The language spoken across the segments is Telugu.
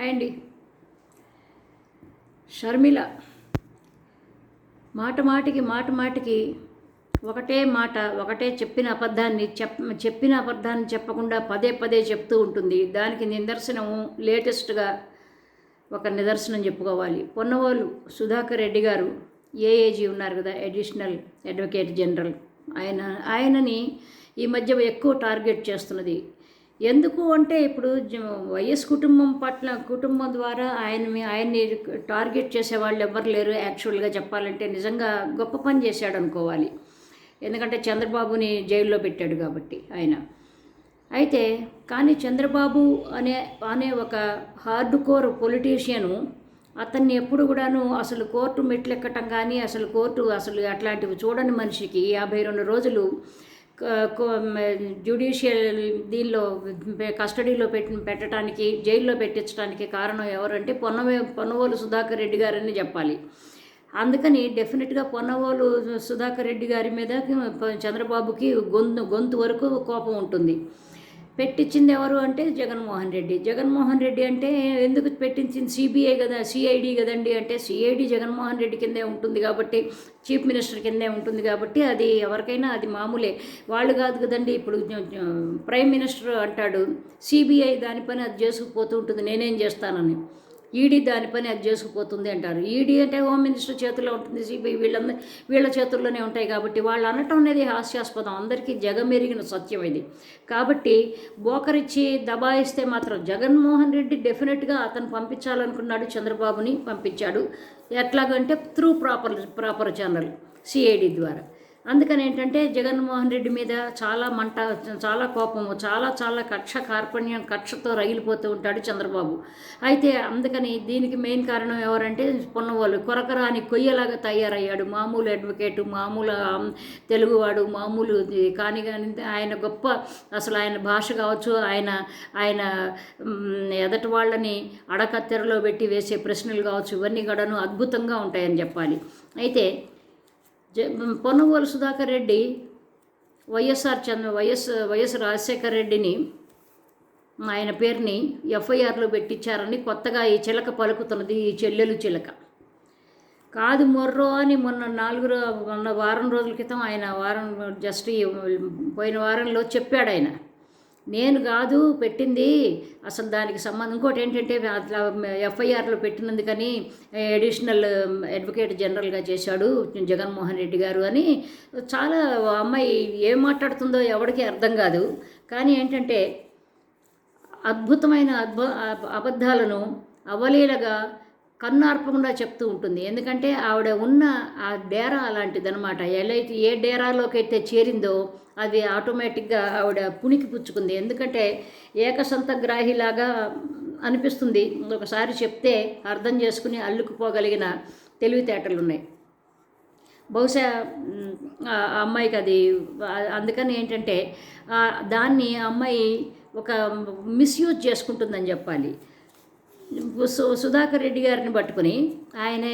హాయ్ అండి. షర్మిల మాట మాటికి మాట మాటికి ఒకటే మాట ఒకటే చెప్పిన అబద్ధాన్ని చెప్ చెప్పిన అబద్ధాన్ని చెప్పకుండా పదే పదే చెప్తూ ఉంటుంది. దానికి నిదర్శనము లేటెస్ట్గా ఒక నిదర్శనం చెప్పుకోవాలి. పొన్నవాళ్ళు సుధాకర్ రెడ్డి గారు ఏఏజీ ఉన్నారు కదా అడిషనల్ అడ్వకేట్ జనరల్. ఆయన ఆయనని ఈ మధ్య ఎక్కువ టార్గెట్ చేస్తున్నది ఎందుకు అంటే ఇప్పుడు జ- వైఎస్ కుటుంబం పట్ల కుటుంబం ద్వారా ఆయన ఆయన్ని టార్గెట్ చేసే వాళ్ళు ఎవ్వరు లేరు. యాక్చువల్గా చెప్పాలంటే నిజంగా గొప్ప పని చేశాడు అనుకోవాలి. ఎందుకంటే చంద్రబాబుని జైల్లో పెట్టాడు కాబట్టి ఆయన. అయితే కానీ చంద్రబాబు అనే అనే ఒక హార్డ్ కోర్ పొలిటీషియను అతన్ని ఎప్పుడు కూడాను అసలు కోర్టు మెట్లెక్కటం కానీ అసలు కోర్టు అసలు అట్లాంటివి చూడని మనిషికి యాభై రెండు రోజులు జ్యుడిషియల్ దీనిలో కస్టడీలో పెట్టి పెట్టడానికి జైల్లో పెట్టించడానికి కారణం ఎవరంటే పొన్నవే పొన్నవోలు సుధాకర్ రెడ్డి గారని చెప్పాలి. అందుకని డెఫినెట్గా పొన్నవోలు సుధాకర్ రెడ్డి గారి మీద చంద్రబాబుకి గొంతు గొంతు వరకు కోపం ఉంటుంది. పెట్టించింది ఎవరు అంటే జగన్మోహన్ రెడ్డి. జగన్మోహన్ రెడ్డి అంటే ఎందుకు పెట్టించింది? సిబిఐ కదా సిఐడి కదండి అంటే సిఐడి జగన్మోహన్ రెడ్డి కిందే ఉంటుంది కాబట్టి చీఫ్ మినిస్టర్ కిందే ఉంటుంది కాబట్టి అది ఎవరికైనా అది మామూలే. వాళ్ళు కాదు కదండి ఇప్పుడు ప్రైమ్ మినిస్టర్ అంటాడు సిబిఐ దానిపైన అది చేసుకుపోతూ ఉంటుంది నేనేం చేస్తానని. ఈడీ దాని పని అది చేసుకుపోతుంది అంటారు. ఈడీ అంటే హోమ్ మినిస్టర్ చేతుల్లో ఉంటుంది. సిబిఐ వీళ్ళందరూ వీళ్ళ చేతుల్లోనే ఉంటాయి కాబట్టి వాళ్ళు అనటం అనేది హాస్యాస్పదం. అందరికీ జగమెరిగిన సత్యం ఇది. కాబట్టి బోకరిచ్చి దబాయిస్తే మాత్రం జగన్మోహన్ రెడ్డి డెఫినెట్గా అతను పంపించాలనుకున్నాడు చంద్రబాబుని పంపించాడు. ఎట్లాగంటే through proper proper channel CID ద్వారా. అందుకని ఏంటంటే జగన్మోహన్ రెడ్డి మీద చాలా మంట చాలా కోపము చాలా చాలా కక్ష కార్పణ్యం కక్షతో రగిలిపోతూ ఉంటాడు చంద్రబాబు. అయితే అందుకని దీనికి మెయిన్ కారణం ఎవరంటే పొన్నవాళ్ళు. కొరకరాని కొయ్యలాగా తయారయ్యాడు మామూలు అడ్వకేటు మామూలు తెలుగువాడు మామూలు కానీ కానీ ఆయన గొప్ప అసలు ఆయన భాష కావచ్చు ఆయన ఆయన ఎదటి వాళ్ళని అడకత్తెరలో పెట్టి వేసే ప్రశ్నలు కావచ్చు ఇవన్నీ కూడాను అద్భుతంగా ఉంటాయని చెప్పాలి. అయితే జ Ponnagolu Sudhakar Reddy YSR Chandra YS YS Rajasekhar రెడ్డిని ఆయన పేరుని ఎఫ్ఐఆర్లో పెట్టించారని కొత్తగా ఈ చిలక పలుకుతున్నది ఈ చెల్లెలు చిలక. కాదు మొర్రో అని మొన్న నాలుగు మొన్న వారం రోజుల క్రితం ఆయన వారం జస్ట్ పోయిన వారంలో చెప్పాడు ఆయన. నేను కాదు పెట్టింది. అసలు దానికి సంబంధం ఇంకోటి ఏంటంటే అట్లా ఎఫ్ఐఆర్లో పెట్టినందుకని అడిషనల్ అడ్వకేట్ జనరల్గా చేశాడు జగన్మోహన్ రెడ్డి గారు అని. చాలా అమ్మాయి ఏం మాట్లాడుతుందో ఎవరికి అర్థం కాదు. కానీ ఏంటంటే అద్భుతమైన అద్భు అబద్ధాలను అవలీలగా కన్నార్పకుండా చెప్తూ ఉంటుంది. ఎందుకంటే ఆవిడ ఉన్న ఆ డేరా అలాంటిదనమాట అయితే ఏ డేరాలోకి అయితే చేరిందో అది ఆటోమేటిక్గా ఆవిడ పుణికి పుచ్చుకుంది. ఎందుకంటే ఏకసంతగ్రాహిలాగా అనిపిస్తుంది. ఒకసారి చెప్తే అర్థం చేసుకుని అల్లుకుపోగలిగిన తెలివితేటలు ఉన్నాయి బహుశా ఆ అమ్మాయికి అది అందుకని ఏంటంటే దాన్ని ఆ అమ్మాయి ఒక మిస్యూజ్ చేసుకుంటుందని చెప్పాలి. సుధాకర్ రెడ్డి గారిని పట్టుకుని ఆయన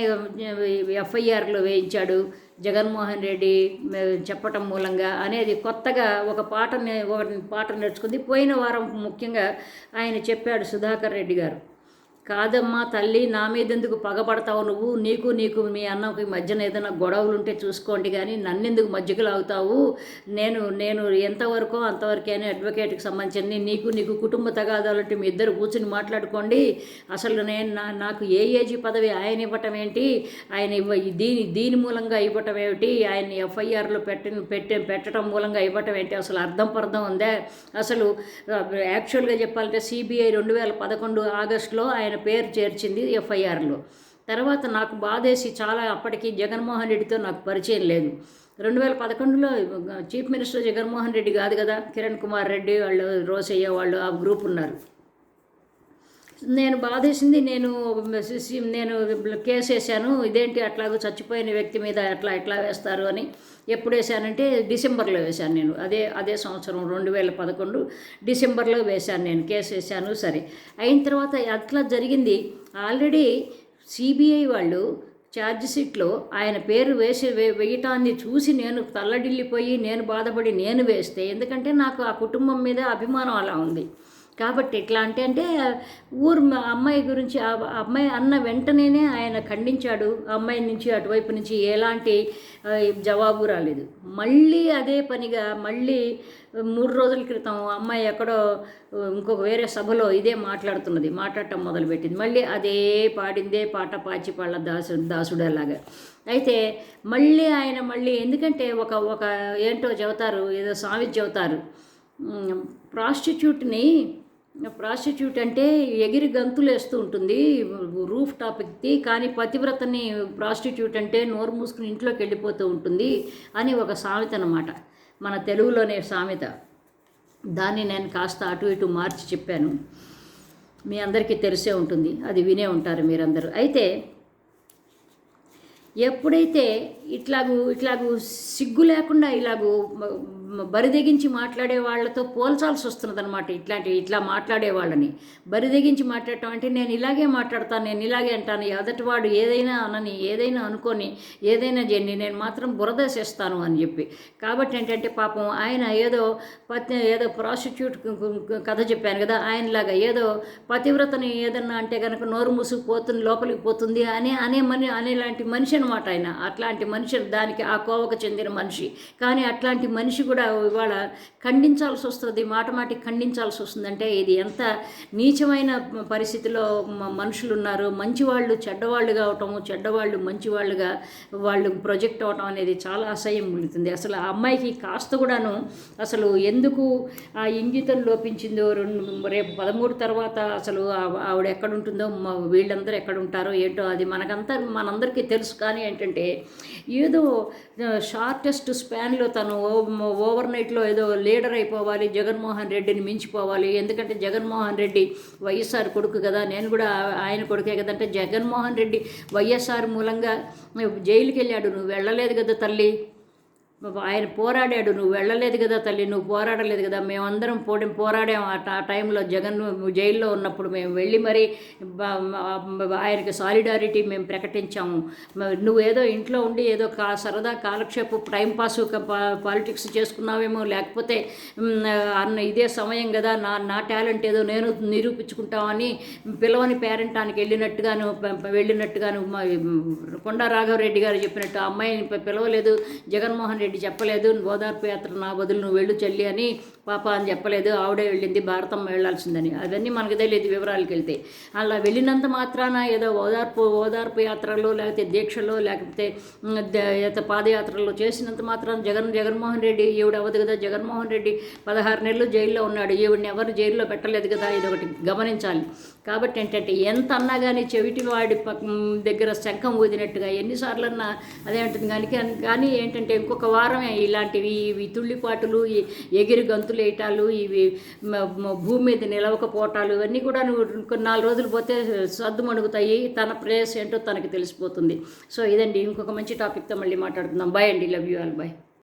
ఎఫ్ఐఆర్లో వేయించాడు. జగన్మోహన్ రెడ్డి చెప్పటం మూలంగా అనేది కొత్తగా ఒక పాటని ఒక పాట నేర్చుకుంది. పోయిన వారం ముఖ్యంగా ఆయన చెప్పాడు సుధాకర్ రెడ్డి గారు. కాదమ్మా తల్లి నా మీద ఎందుకు పగపడతావు నువ్వు? నీకు నీకు మీ అన్నకి మధ్యన ఏదైనా గొడవలు ఉంటే చూసుకోండి కానీ నన్నెందుకు మధ్యకు లాగుతావు నేను నేను ఎంతవరకు అంతవరకైనా అడ్వకేట్కి సంబంధించి నీకు నీకు కుటుంబ తగాదాలంటే మీ ఇద్దరు కూర్చుని మాట్లాడుకోండి. అసలు నేను నా నాకు ఏ ఏజీ పదవి ఆయన ఇవ్వటం ఏంటి? ఆయన ఇవ్వ దీని దీని మూలంగా ఇవ్వటం ఏమిటి? ఆయన ఎఫ్ఐఆర్లో పెట్టిన పెట్టే పెట్టడం మూలంగా ఇవ్వటం ఏంటి? అసలు అర్థం పర్థం ఉందే? అసలు యాక్చువల్గా చెప్పాలంటే సిబిఐ రెండు వేల పదకొండు ఆగస్టులో ఆయన పేరు చేర్చింది ఎఫ్ఐఆర్లో. తర్వాత నాకు బాధేసి చాలా అప్పటికి జగన్మోహన్ రెడ్డితో నాకు పరిచయం లేదు. రెండు వేల పదకొండులో చీఫ్ మినిస్టర్ జగన్మోహన్ రెడ్డి కాదు కదా కిరణ్ కుమార్ రెడ్డి వాళ్ళు రోసయ్య వాళ్ళు ఆ గ్రూప్ ఉన్నారు. నేను బాధేసింది. నేను సి- నేను కేసు వేసాను ఇదేంటి అట్లాగో చచ్చిపోయిన వ్యక్తి మీద ఎట్లా ఎట్లా వేస్తారు అని ఎప్పుడు వేశానంటే డిసెంబర్లో వేశాను నేను. అదే అదే సంవత్సరం రెండు వేల పదకొండు డిసెంబర్లో వేశాను నేను. కేసు వేసాను సరే. అయిన తర్వాత అట్లా జరిగింది. ఆల్రెడీ సిబిఐ వాళ్ళు ఛార్జ్ షీట్లో ఆయన పేరు వేసి వే వేయటాన్ని చూసి నేను తల్లడిల్లిపోయి నేను బాధపడి నేను వేస్తే ఎందుకంటే నాకు ఆ కుటుంబం మీద అభిమానం అలా ఉంది. కాబట్టి ఎట్లా అంటే అంటే ఊరు అమ్మాయి గురించి ఆ అమ్మాయి అన్న వెంటనేనే ఆయన ఖండించాడు అమ్మాయి నుంచి అటువైపు నుంచి ఎలాంటి జవాబు రాలేదు. మళ్ళీ అదే పనిగా మళ్ళీ మూడు రోజుల క్రితం అమ్మాయి ఎక్కడో ఇంకొక వేరే సభలో ఇదే మాట్లాడుతున్నది మాట్లాడటం మొదలుపెట్టింది. మళ్ళీ అదే పాడిందే పాట పాచి పళ్ళ దాసు దాసుడలాగా. అయితే మళ్ళీ ఆయన మళ్ళీ ఎందుకంటే ఒక ఒక ఏంటో చెబుతారు ఏదో స్వామి చెబుతారు. ప్రాస్టిట్యూట్ని ప్రాస్టిట్యూట్ అంటే ఎగిరి గంతులు వేస్తూ ఉంటుంది రూఫ్ టాప్ కానీ పతివ్రతని ప్రాస్టిట్యూట్ అంటే నోరు మూసుకుని ఇంట్లోకి వెళ్ళిపోతూ ఉంటుంది అని ఒక సామెత అనమాట మన తెలుగులోనే సామెత. దాన్ని నేను కాస్త అటు ఇటు మార్చి చెప్పాను. మీ అందరికీ తెలిసే ఉంటుంది అది వినే ఉంటారు మీరందరూ. అయితే ఎప్పుడైతే ఇట్లాగూ ఇట్లాగూ సిగ్గు లేకుండా ఇలాగూ బరిదెగించి మాట్లాడే వాళ్ళతో పోల్చాల్సి వస్తున్నది అనమాట ఇట్లాంటి ఇట్లా మాట్లాడే వాళ్ళని. బరిదెగించి మాట్లాడటం అంటే నేను ఇలాగే మాట్లాడతాను నేను ఇలాగే అంటాను ఎదటివాడు ఏదైనా అనని ఏదైనా అనుకొని ఏదైనా చేయండి నేను మాత్రం బురదేసేస్తాను అని చెప్పి. కాబట్టి ఏంటంటే పాపం ఆయన ఏదో పతి ఏదో ప్రాసిక్యూట్ కథ చెప్పాను కదా ఆయనలాగా ఏదో పతివ్రతని ఏదన్నా అంటే కనుక నోరు మూసుకుపోతుంది లోపలికి పోతుంది అని అనే మని అనేలాంటి మనిషి అనమాట ఆయన. అట్లాంటి మనిషి దానికి ఆ కోవకు చెందిన మనిషి. కానీ అట్లాంటి మనిషి కూడా ఇవాళ ఖండించాల్సి వస్తుంది మాట మాటికి ఖండించాల్సి వస్తుందంటే ఇది ఎంత నీచమైన పరిస్థితిలో మనుషులు ఉన్నారు మంచివాళ్ళు చెడ్డవాళ్ళు కావటం చెడ్డవాళ్ళు మంచివాళ్ళుగా వాళ్ళు ప్రొజెక్ట్ అవటం అనేది చాలా అసహ్యం ఉంటుంది అసలు ఆ అమ్మాయికి కాస్త కూడాను అసలు ఎందుకు ఆ ఇంగితం లోపించిందో రెండు రేపు పదమూడు తర్వాత అసలు ఆవిడ ఎక్కడ ఉంటుందో వీళ్ళందరూ ఎక్కడ ఉంటారో ఏంటో అది మనకంతా మనందరికీ తెలుసు. కానీ ఏంటంటే ఏదో షార్టెస్ట్ స్పాన్లో తను ఓ- ఓవర్ నైట్లో ఏదో లీడర్ అయిపోవాలి జగన్మోహన్ రెడ్డిని మించిపోవాలి. ఎందుకంటే జగన్మోహన్ రెడ్డి వైఎస్ఆర్ కొడుకు కదా నేను కూడా ఆయన కొడుకే కదంటే జగన్మోహన్ రెడ్డి వైఎస్ఆర్ మూలంగా జైలుకి వెళ్ళాడు నువ్వు వెళ్ళలేదు కదా తల్లి. ఆయన పోరాడాడు నువ్వు వెళ్ళలేదు కదా తల్లి నువ్వు పోరాడలేదు కదా మేమందరం పోటీ పోరాడాం ఆ టైంలో జగన్ జైల్లో ఉన్నప్పుడు మేము వెళ్ళి మరి ఆయనకి సాలిడారిటీ మేము ప్రకటించాము. నువ్వు ఏదో ఇంట్లో ఉండి ఏదో కా సరదా కాలక్షేపు టైం పాస్ పాలిటిక్స్ చేసుకున్నావేమో లేకపోతే అన్న ఇదే సమయం కదా నా నా టాలెంట్ ఏదో నేను నిరూపించుకుంటామని పిలవని పేరెంటానికి వెళ్ళినట్టుగాను వెళ్ళినట్టుగాను కొండ కొండా రాఘవరెడ్డి గారు చెప్పినట్టు ఆ అమ్మాయిని పిలవలేదు జగన్మోహన్ రెడ్డి చెప్పలేదు ఓదార్పు యాత్ర నా బదులు నువ్వు వెళ్ళు చెల్లి అని పాప అని చెప్పలేదు. ఆవిడే వెళ్ళింది భారతం వెళ్ళాల్సిందని. అవన్నీ మనకు తెలియదు వివరాలకు వెళ్తే. అలా వెళ్ళినంత మాత్రాన ఏదో ఓదార్పు ఓదార్పు యాత్రలో లేకపోతే దీక్షలో లేకపోతే ఏదో పాదయాత్రలో చేసినంత మాత్రాన జగన్ జగన్మోహన్ రెడ్డి ఈవిడ అవ్వదు కదా. జగన్మోహన్ రెడ్డి పదహారు నెలలు జైల్లో ఉన్నాడు. ఈవిడని ఎవరు జైల్లో పెట్టలేదు కదా. ఇది ఒకటి గమనించాలి. కాబట్టి ఏంటంటే ఎంత అన్నా కానీ చెవిటి వాడి దగ్గర శంఖం ఊదినట్టుగా ఎన్నిసార్లు అన్నా అదే ఉంటుంది కానీ కానీ ఏంటంటే ఇంకొక వారమే ఇలాంటివి ఇవి తుళ్ళిపాటులు ఈ ఎగిరి గంతులు వేయటాలు ఇవి భూమి మీద నిలవకపోవటాలు ఇవన్నీ కూడా నువ్వు కొన్ని నాలుగు రోజులు పోతే సర్దు మణుగుతాయి. తన ప్రేయస్ ఏంటో తనకు తెలిసిపోతుంది. సో ఇదండి ఇంకొక మంచి టాపిక్తో మళ్ళీ మాట్లాడుకుందాం. బాయ్ అండి. Love you all. బాయ్